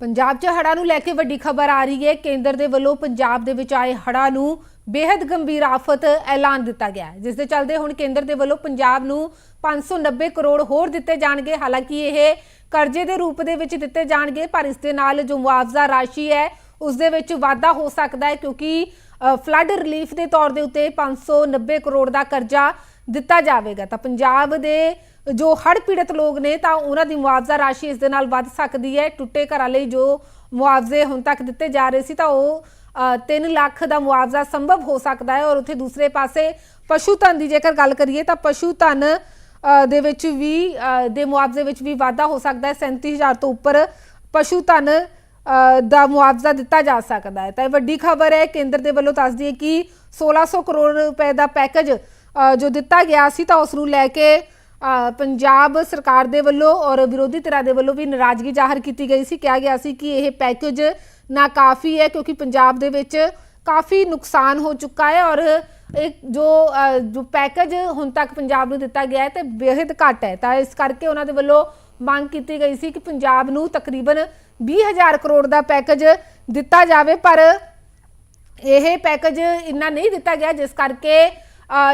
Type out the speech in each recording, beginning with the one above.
ਪੰਜਾਬ 'ਚ ਹੜ੍ਹਾਂ ਨੂੰ ਲੈ ਕੇ ਵੱਡੀ ਖਬਰ ਆ ਰਹੀ ਹੈ। ਕੇਂਦਰ ਦੇ ਵੱਲੋਂ ਪੰਜਾਬ ਦੇ ਵਿੱਚ ਆਏ ਹੜ੍ਹਾਂ ਨੂੰ ਬੇहद ਗੰਭੀਰ ਆਫਤ ਐਲਾਨ ਦਿੱਤਾ ਗਿਆ ਜਿਸ ਦੇ ਚੱਲਦੇ ਹੁਣ ਕੇਂਦਰ ਦੇ ਵੱਲੋਂ ਪੰਜਾਬ ਨੂੰ 590 ਕਰੋੜ ਹੋਰ ਦਿੱਤੇ ਜਾਣਗੇ। ਹਾਲਾਂਕਿ ਇਹ ਕਰਜ਼ੇ ਦੇ ਰੂਪ ਦੇ ਵਿੱਚ ਦਿੱਤੇ ਜਾਣਗੇ, ਪਰ ਇਸ ਦੇ ਨਾਲ ਜੋ ਮੁਆਵਜ਼ਾ ਰਾਸ਼ੀ ਹੈ, ਉਸ ਦੇ ਵਿੱਚ ਵਾਧਾ ਹੋ ਸਕਦਾ ਹੈ ਕਿਉਂਕਿ ਫਲੱਡ ਰਿਲੀਫ ਦੇ ਤੌਰ ਦੇ ਉੱਤੇ 590 ਕਰੋੜ ਦਾ ਕਰਜ਼ਾ ਦਿੱਤਾ ਜਾਵੇਗਾ। ਤਾਂ ਪੰਜਾਬ ਦੇ ਜੋ ਹੜ੍ਹ ਪੀੜਤ ਲੋਕ ਨੇ ਤਾਂ ਉਹਨਾਂ ਦੀ ਮੁਆਵਜ਼ਾ ਰਾਸ਼ੀ ਇਸ ਦੇ ਨਾਲ ਵੱਧ ਸਕਦੀ ਹੈ। ਟੁੱਟੇ ਘਰਾਂ ਲਈ ਜੋ ਮੁਆਵਜ਼ੇ ਹੁਣ ਤੱਕ ਦਿੱਤੇ ਜਾ ਰਹੇ ਸੀ ਤਾਂ ਉਹ 3 ਲੱਖ ਦਾ ਮੁਆਵਜ਼ਾ ਸੰਭਵ ਹੋ ਸਕਦਾ ਹੈ। ਔਰ ਉੱਥੇ ਦੂਸਰੇ ਪਾਸੇ ਪਸ਼ੂ ਧਨ ਦੀ ਜੇਕਰ ਗੱਲ ਕਰੀਏ ਤਾਂ ਪਸ਼ੂ ਧਨ ਦੇ ਵਿੱਚ ਵੀ ਦੇ ਮੁਆਵਜ਼ੇ ਵਿੱਚ ਵੀ ਵਾਧਾ ਹੋ ਸਕਦਾ ਹੈ। 37000 ਤੋਂ ਉੱਪਰ ਪਸ਼ੂ ਧਨ ਦਾ ਮੁਆਵਜ਼ਾ ਦਿੱਤਾ ਜਾ ਸਕਦਾ ਹੈ। ਤਾਂ ਇਹ ਵੱਡੀ ਖਬਰ ਹੈ। ਕੇਂਦਰ ਦੇ ਵੱਲੋਂ ਦੱਸਦੀ ਹੈ ਕਿ 1600 ਕਰੋੜ ਰੁਪਏ ਦਾ ਪੈਕੇਜ ਜੋ ਦਿੱਤਾ ਗਿਆ ਸੀ ਤਾਂ ਉਸ ਨੂੰ ਲੈ ਕੇ ਪੰਜਾਬ ਸਰਕਾਰ ਦੇ ਵੱਲੋਂ ਔਰ ਵਿਰੋਧੀ ਧਿਰਾਂ ਦੇ ਵੱਲੋਂ ਵੀ ਨਾਰਾਜ਼ਗੀ ਜ਼ਾਹਰ ਕੀਤੀ ਗਈ ਸੀ। ਕਿਹਾ ਗਿਆ ਸੀ ਕਿ ਇਹ ਪੈਕੇਜ ਨਾ ਕਾਫੀ ਹੈ ਕਿਉਂਕਿ ਪੰਜਾਬ ਦੇ ਵਿੱਚ ਕਾਫੀ ਨੁਕਸਾਨ ਹੋ ਚੁੱਕਾ ਹੈ ਔਰ ਇੱਕ ਜੋ ਜੋ ਪੈਕੇਜ ਹੁਣ ਤੱਕ ਪੰਜਾਬ ਨੂੰ ਦਿੱਤਾ ਗਿਆ ਹੈ ਤੇ ਬੇहद ਘੱਟ ਹੈ। ਤਾਂ ਇਸ ਕਰਕੇ ਉਹਨਾਂ ਦੇ ਵੱਲੋਂ ਮੰਗ ਕੀਤੀ ਗਈ ਸੀ ਕਿ ਪੰਜਾਬ ਨੂੰ ਤਕਰੀਬਨ 20000 ਕਰੋੜ ਦਾ ਪੈਕੇਜ ਦਿੱਤਾ ਜਾਵੇ, ਪਰ ਇਹ ਪੈਕੇਜ ਇੰਨਾ ਨਹੀਂ ਦਿੱਤਾ ਗਿਆ, ਜਿਸ ਕਰਕੇ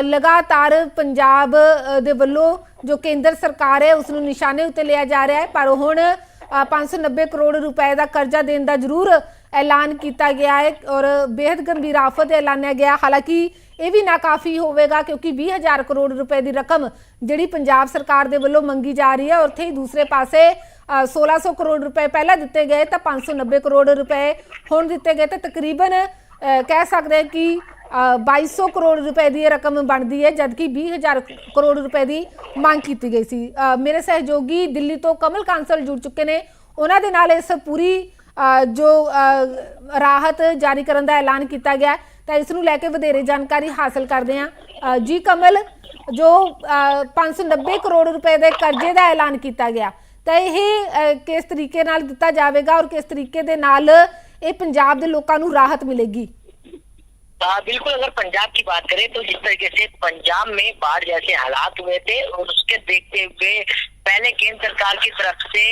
ਲਗਾਤਾਰ ਪੰਜਾਬ ਦੇ ਵੱਲੋਂ ਜੋ ਕੇਂਦਰ ਸਰਕਾਰ ਹੈ ਉਸ ਨੂੰ ਨਿਸ਼ਾਨੇ ਉੱਤੇ ਲਿਆ ਜਾ ਰਿਹਾ ਹੈ। ਪਰ ਹੁਣ ਅ, 590 ਕਰੋੜ ਰੁਪਏ ਦਾ ਕਰਜ਼ਾ ਦੇਣ ਦਾ ਜ਼ਰੂਰ ਐਲਾਨ ਕੀਤਾ ਗਿਆ ਹੈ ਔਰ ਬੇहद ਗੰਭੀਰ ਆਫਤ ਐਲਾਨਿਆ ਗਿਆ ਹਾਲਾਂਕਿ ਇਹ ਵੀ ਨਾ ਕਾਫੀ ਹੋਵੇਗਾ ਕਿਉਂਕਿ 20000 ਕਰੋੜ ਰੁਪਏ ਦੀ ਰਕਮ ਜਿਹੜੀ ਪੰਜਾਬ ਸਰਕਾਰ ਦੇ ਵੱਲੋਂ ਮੰਗੀ ਜਾ ਰਹੀ ਹੈ। ਉੱਥੇ ਹੀ ਦੂਸਰੇ ਪਾਸੇ ਅ, 1600 ਕਰੋੜ ਰੁਪਏ ਪਹਿਲਾਂ ਦਿੱਤੇ ਗਏ ਤਾਂ 590 ਕਰੋੜ ਰੁਪਏ ਹੁਣ ਦਿੱਤੇ ਗਏ। ਤਾਂ ਤਕਰੀਬਨ ਕਹਿ ਸਕਦੇ ਹਾਂ ਕਿ 2200 ਕਰੋੜ ਰੁਪਏ ਦੀ ਇਹ ਰਕਮ ਬਣਦੀ ਹੈ ਜਦਕਿ 20000 ਕਰੋੜ ਰੁਪਏ ਦੀ ਮੰਗ ਕੀਤੀ ਗਈ ਸੀ। ਮੇਰੇ ਸਹਿਯੋਗੀ ਦਿੱਲੀ ਤੋਂ ਕਮਲ ਕਾਂਸਲ ਜੁੜ ਚੁੱਕੇ ਨੇ। ਉਹਨਾਂ ਦੇ ਨਾਲ ਇਸ ਪੂਰੀ ਜੋ ਰਾਹਤ ਜਾਰੀ ਕਰਨ ਦਾ ਐਲਾਨ ਕੀਤਾ ਗਿਆ ਤਾਂ ਇਸ ਨੂੰ ਲੈ ਕੇ ਵਧੇਰੇ ਜਾਣਕਾਰੀ ਹਾਸਲ ਕਰਦੇ ਹਾਂ। ਜੀ ਕਮਲ ਜੋ ਅ, 590 ਕਰੋੜ ਰੁਪਏ ਦੇ ਕਰਜ਼ੇ ਦਾ ਐਲਾਨ ਕੀਤਾ ਗਿਆ ਤਾਂ ਇਹ ਕਿਸ ਤਰੀਕੇ ਨਾਲ ਦਿੱਤਾ ਜਾਵੇਗਾ ਔਰ ਕਿਸ ਤਰੀਕੇ ਦੇ ਨਾਲ ਇਹ ਪੰਜਾਬ ਦੇ ਲੋਕਾਂ ਨੂੰ ਰਾਹਤ ਮਿਲੇਗੀ? हाँ बिल्कुल, अगर पंजाब की बात करें तो जिस तरीके से पंजाब में बाढ़ जैसे हालात हुए थे और उसके देखते हुए पहले केंद्र सरकार की तरफ़ से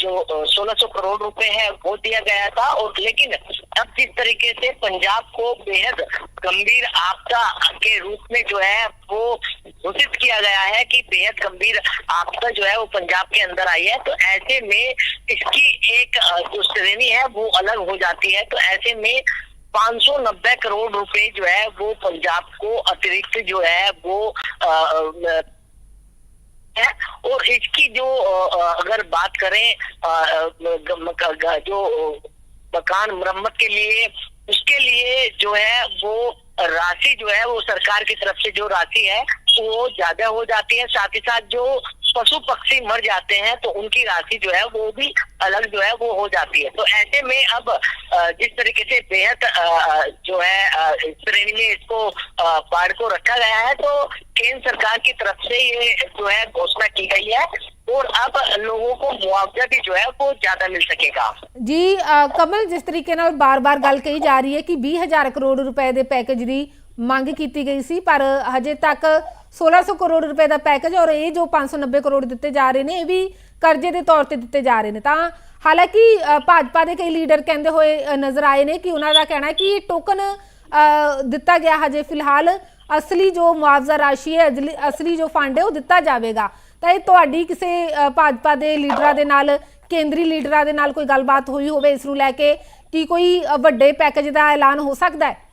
जो सोलह सौ करोड़ रुपए है, वो दिया गया था और लेकिन अब जिस तरीके से पंजाब को बेहद गंभीर आपदा के रूप में जो है, वो घोषित किया गया है कि बेहद गंभीर आपदा जो है वो पंजाब के अंदर आई है तो ऐसे में इसकी एक जो श्रेणी है, वो अलग हो जाती है। तो ऐसे में 590 करोड़ रुपए जो है वो पंजाब को अतिरिक्त जो है वो अ, अ, है। और इसकी जो अगर बात करें जो मकान मरम्मत के लिए उसके लिए जो है वो राशि जो है वो सरकार की तरफ़ से जो राशि है वो ज़्यादा हो जाती है। साथ ही साथ जो पशु पक्षी मर जाते हैं तो उनकी राशि जो है वो भी अलग जो है वो हो जाती है तो ऐसे में अब अ, जिस तरीके से बेहद अ, अ, जो है अ, इस श्रेणी में इसको अ, बाढ़ को रखा गया है तो केंद्र सरकार की तरफ से ये जो है घोषणा की गई है और अब लोगों को मुआवजा भी जो है वो ज्यादा मिल सकेगा ਜੀ ਅ, ਕਮਲ ਜਿਸ ਤਰੀਕੇ ਨਾਲ ਬਾਰ-ਬਾਰ ਗੱਲ ਕਹੀ ਜਾ ਰਹੀ ਹੈ ਕਿ 20000 ਕਰੋੜ ਰੁਪਏ ਦੇ ਪੈਕੇਜ ਦੀ ਮੰਗ ਕੀਤੀ ਗਈ ਸੀ ਪਰ ਹਜੇ ਤੱਕ 1600 ਕਰੋੜ ਰੁਪਏ ਦਾ ਪੈਕੇਜ ਔਰ ਇਹ ਜੋ 590 ਕਰੋੜ ਦਿੱਤੇ ਜਾ ਰਹੇ ਨੇ, ਇਹ ਵੀ ਕਰਜ਼ੇ ਦੇ ਤੌਰ ਤੇ ਦਿੱਤੇ ਜਾ ਰਹੇ ਨੇ। ਤਾਂ ਹਾਲਾਂਕਿ ਭਾਜਪਾ ਦੇ ਕਈ ਲੀਡਰ ਕਹਿੰਦੇ ਹੋਏ ਨਜ਼ਰ ਆਏ ਨੇ ਕਿ ਉਹਨਾਂ ਦਾ ਕਹਿਣਾ ਹੈ ਕਿ ਇਹ ਟੋਕਨ ਦਿੱਤਾ ਗਿਆ ਹਜੇ ਫਿਲਹਾਲ। ਅਸਲੀ ਜੋ ਮੁਆਵਜ਼ਾ ਰਾਸ਼ੀ ਹੈ, ਅਜਲੀ- ਅਸਲੀ ਜੋ ਫੰਡ ਹੈ, ਉਹ ਦਿੱਤਾ ਜਾਵੇਗਾ। ਤਾਂ ਇਹ ਤੁਹਾਡੀ ਕਿਸੇ ਭਾਜਪਾ ਦੇ ਲੀਡਰਾਂ ਦੇ ਨਾਲ, ਕੇਂਦਰੀ ਲੀਡਰਾਂ ਦੇ ਨਾਲ ਕੋਈ ਗੱਲਬਾਤ ਹੋਈ ਹੋਵੇ ਇਸ ਨੂੰ ਲੈ ਕੇ, ਕੀ ਕੋਈ ਵੱਡੇ ਪੈਕੇਜ ਦਾ ਐਲਾਨ ਹੋ ਸਕਦਾ है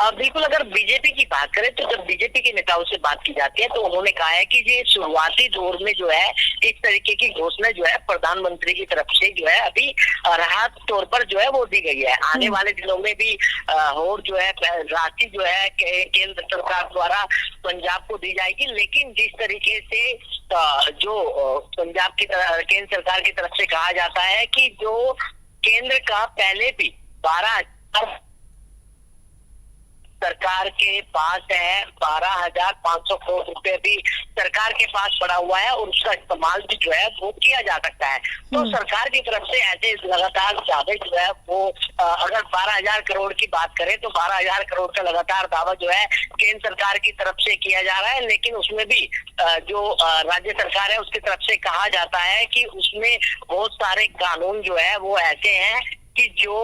बिल्कुल अगर बीजेपी की बात करें तो जब बीजेपी के नेताओं से बात की जाती है तो उन्होंने कहा है कि ये शुरुआती दौर में जो है इस तरीके की घोषणा जो है प्रधानमंत्री की तरफ़ से जो है अभी राहत तौर पर जो है वो दी गई है। आने वाले दिनों में भी और जो है राशि जो है के- केंद्र सरकार द्वारा पंजाब को दी जाएगी। लेकिन जिस तरीके से जो पंजाब की तरफ़ केंद्र सरकार की तरफ़ से कहा जाता है कि जो केंद्र का पहले भी बारह सरकार के पास है बारह हज़ार पाँच सौ करोड़ रुपए भी सरकार के पास पड़ा हुआ है और उसका इस्तेमाल भी जो है वो किया जा सकता है। तो सरकार की तरफ़ से ऐसे लगातार दावे जो है वो अगर बारह हज़ार करोड़ की बात करें तो बारह हज़ार करोड़ का लगातार दावा जो है केंद्र सरकार की तरफ़ से किया जा रहा है लेकिन उसमें भी जो राज्य सरकार है उसकी तरफ़ से कहा जाता है कि उसमें बहुत सारे कानून जो है वो ऐसे हैं कि जो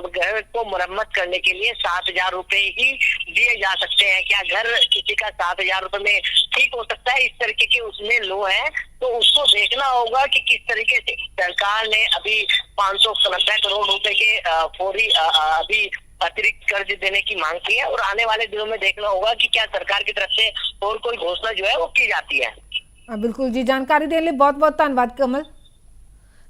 घर को मरम्मत करने के लिए सात हज़ार रूपए ही दिए जा सकते हैं। क्या घर किसी का सात हज़ार रूपए में ठीक हो सकता है? इस तरीके के उसमें लो है। तो उसको देखना होगा कि किस तरीके से सरकार ने अभी पाँच सौ नब्बे करोड़ रुपए के फोरी अभी अतिरिक्त कर्ज देने की मांग की है। और आने वाले दिनों में देखना होगा कि क्या सरकार की तरफ़ से और कोई घोषणा जो है वो की जाती है। हाँ, बिल्कुल जी। जानकारी देने लिए बहुत बहुत धन्यवाद, कमल।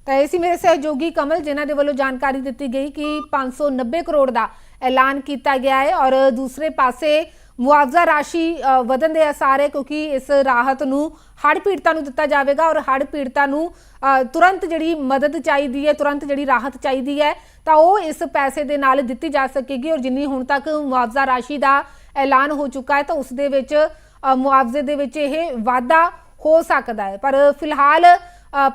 ਤਾਂ ਇਹ ਸੀ ਮੇਰੇ ਸਹਿਯੋਗੀ ਕਮਲ ਜਿਨ੍ਹਾਂ ਦੇ ਵੱਲੋਂ ਜਾਣਕਾਰੀ ਦਿੱਤੀ ਗਈ ਕਿ 590 ਕਰੋੜ ਦਾ ਐਲਾਨ ਕੀਤਾ ਗਿਆ ਹੈ ਔਰ ਦੂਸਰੇ ਪਾਸੇ ਮੁਆਵਜ਼ਾ ਰਾਸ਼ੀ ਅ, ਵਧਣ ਦੇ ਅਸਾਰ ਹੈ ਕਿਉਂਕਿ ਇਸ ਰਾਹਤ ਨੂੰ ਹੜ੍ਹ ਪੀੜਤਾਂ ਨੂੰ ਦਿੱਤਾ ਜਾਵੇਗਾ ਔਰ ਹੜ੍ਹ ਪੀੜਤਾਂ ਨੂੰ ਤੁਰੰਤ ਜਿਹੜੀ ਮਦਦ ਚਾਹੀਦੀ ਹੈ ਤੁਰੰਤ ਜਿਹੜੀ ਰਾਹਤ ਚਾਹੀਦੀ ਹੈ ਤਾਂ ਉਹ ਇਸ ਪੈਸੇ ਦੇ ਨਾਲ ਦਿੱਤੀ ਜਾ ਸਕੇਗੀ ਔਰ ਜਿੰਨੀ ਹੁਣ ਤੱਕ ਮੁਆਵਜ਼ਾ ਰਾਸ਼ੀ ਦਾ ਐਲਾਨ ਹੋ ਚੁੱਕਾ ਹੈ ਤਾਂ ਉਸ ਦੇ ਵਿੱਚ ਮੁਆਵਜ਼ੇ ਦੇ ਵਿੱਚ ਇਹ ਵਾਧਾ ਹੋ ਸਕਦਾ ਹੈ। ਪਰ ਫਿਲਹਾਲ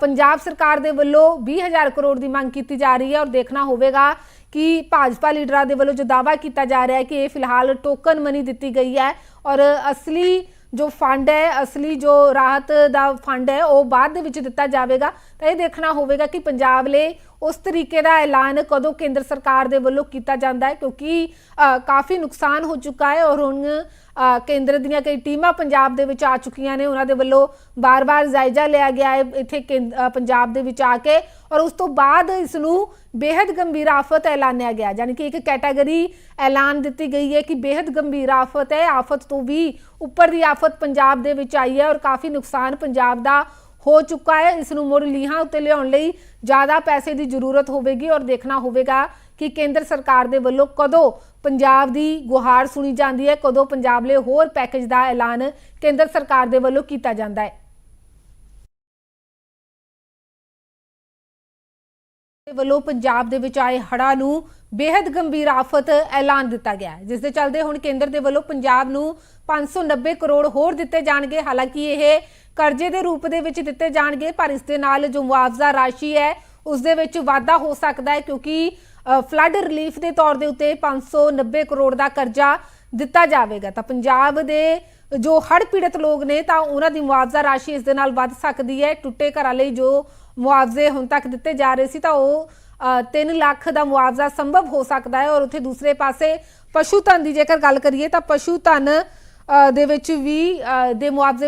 ਪੰਜਾਬ ਸਰਕਾਰ ਦੇ ਵੱਲੋਂ 20000 ਕਰੋੜ ਦੀ ਮੰਗ ਕੀਤੀ ਜਾ ਰਹੀ ਹੈ ਔਰ ਦੇਖਣਾ ਹੋਵੇਗਾ ਕਿ ਭਾਜਪਾ ਲੀਡਰਾਂ ਦੇ ਵੱਲੋਂ ਜੋ ਦਾਅਵਾ ਕੀਤਾ ਜਾ ਰਿਹਾ ਹੈ ਕਿ ਇਹ ਫਿਲਹਾਲ ਟੋਕਨ ਮਨੀ ਦਿੱਤੀ ਗਈ ਹੈ ਔਰ ਅਸਲੀ ਜੋ ਫੰਡ ਹੈ, ਅਸਲੀ ਜੋ ਰਾਹਤ ਦਾ ਫੰਡ ਹੈ, ਉਹ ਬਾਅਦ ਦੇ ਵਿੱਚ ਦਿੱਤਾ ਜਾਵੇਗਾ। ਤਾਂ ਇਹ ਦੇਖਣਾ ਹੋਵੇਗਾ ਕਿ ਪੰਜਾਬ ਲਈ ਉਸ ਤਰੀਕੇ ਦਾ ਐਲਾਨ ਕਦੋਂ ਕੇਂਦਰ ਸਰਕਾਰ ਦੇ ਵੱਲੋਂ ਕੀਤਾ ਜਾਂਦਾ ਹੈ? ਕਿਉਂਕਿ ਕਾਫੀ ਨੁਕਸਾਨ ਹੋ ਚੁੱਕਾ ਹੈ ਔਰ ਹੁਣ ਕੇਂਦਰ ਦੀਆਂ ਕਈ ਟੀਮਾਂ ਪੰਜਾਬ ਦੇ ਵਿੱਚ ਆ ਚੁੱਕੀਆਂ ਨੇ। ਉਹਨਾਂ ਦੇ ਵੱਲੋਂ ਬਾਰ-ਬਾਰ ਜਾਇਜ਼ਾ ਲਿਆ ਗਿਆ ਹੈ ਇੱਥੇ ਪੰਜਾਬ ਦੇ ਵਿੱਚ ਆ ਕੇ ਔਰ ਉਸ ਤੋਂ ਬਾਅਦ ਇਸ ਨੂੰ ਬੇहद ਗੰਭੀਰ ਆਫਤ ਐਲਾਨਿਆ ਗਿਆ। ਯਾਨੀ ਕਿ ਇੱਕ ਕੈਟਾਗਰੀ ਐਲਾਨ ਦਿੱਤੀ ਗਈ ਹੈ ਕਿ ਬੇहद ਗੰਭੀਰ ਆਫਤ ਹੈ। ਆਫਤ ਤੋਂ ਵੀ ਉੱਪਰ ਦੀ ਆਫਤ ਪੰਜਾਬ ਦੇ ਵਿੱਚ ਆਈ ਹੈ ਔਰ ਕਾਫੀ ਨੁਕਸਾਨ ਪੰਜਾਬ ਦਾ ਹੋ ਚੁੱਕਾ ਹੈ। ਇਸ ਨੂੰ ਮੁੜ ਲੀਹਾਂ ਉੱਤੇ ਲਿਆਉਣ ਲਈ ਜ਼ਿਆਦਾ ਪੈਸੇ ਦੀ ਜ਼ਰੂਰਤ ਹੋਵੇਗੀ ਔਰ ਦੇਖਣਾ ਹੋਵੇਗਾ ਕਿ ਕੇਂਦਰ ਸਰਕਾਰ ਦੇ ਵੱਲੋਂ ਕਦੋਂ ਪੰਜਾਬ ਦੀ ਗੁਹਾਰ ਸੁਣੀ ਜਾਂਦੀ ਹੈ, ਕਦੋਂ ਪੰਜਾਬ ਲਈ ਹੋਰ ਪੈਕੇਜ ਦਾ ਐਲਾਨ ਕੇਂਦਰ ਸਰਕਾਰ ਦੇ ਵੱਲੋਂ ਕੀਤਾ ਜਾਂਦਾ ਹੈ। ਵੱਲੋਂ ਪੰਜਾਬ ਦੇ ਵਿੱਚ ਆਏ ਹੜ੍ਹਾਂ ਨੂੰ ਬੇहद ਗੰਭੀਰ ਆਫਤ ਐਲਾਨ ਦਿੱਤਾ ਗਿਆ ਹੈ। ਜਿਸ ਦੇ ਚੱਲਦੇ ਹੁਣ ਕੇਂਦਰ ਦੇ ਵੱਲੋਂ ਪੰਜਾਬ ਨੂੰ 590 ਕਰੋੜ ਹੋਰ ਦਿੱਤੇ ਜਾਣਗੇ। ਹਾਲਾਂਕਿ ਇਹ ਕਰਜ਼ੇ ਦੇ ਰੂਪ ਦੇ ਵਿੱਚ ਦਿੱਤੇ ਜਾਣਗੇ, ਪਰ ਇਸ ਦੇ ਨਾਲ ਜੋ ਮੁਆਵਜ਼ਾ ਰਾਸ਼ੀ ਹੈ, ਉਸ ਦੇ ਵਿੱਚ ਵਾਧਾ ਹੋ ਸਕਦਾ ਹੈ ਕਿਉਂਕਿ ਫਲੱਡ ਰਿਲੀਫ ਦੇ ਤੌਰ ਦੇ ਉੱਤੇ 590 ਕਰੋੜ ਦਾ ਕਰਜ਼ਾ ਦਿੱਤਾ ਜਾਵੇਗਾ। ਤਾਂ ਪੰਜਾਬ ਦੇ ਜੋ ਹੜ੍ਹ ਪੀੜਤ ਲੋਕ ਨੇ, ਤਾਂ ਉਹਨਾਂ ਦੀ ਮੁਆਵਜ਼ਾ ਰਾਸ਼ੀ ਇਸ ਦੇ ਨਾਲ ਵੱਧ ਸਕਦੀ ਹੈ। ਟੁੱਟੇ ਘਰਾਂ ਲਈ ਜੋ ਮੁਆਵਜ਼ੇ ਹੁਣ ਤੱਕ ਦਿੱਤੇ ਜਾ ਰਹੇ ਸੀ, ਤਾਂ ਉਹ 3 ਲੱਖ ਦਾ ਮੁਆਵਜ਼ਾ ਸੰਭਵ ਹੋ ਸਕਦਾ ਹੈ। ਔਰ ਉੱਥੇ ਦੂਸਰੇ ਪਾਸੇ ਪਸ਼ੂ ਧਨ ਦੀ ਜੇਕਰ ਗੱਲ ਕਰੀਏ, ਤਾਂ ਪਸ਼ੂ ਧਨ ਦੇ ਵਿੱਚ ਵੀ ਦੇ ਮੁਆਵਜ਼ੇ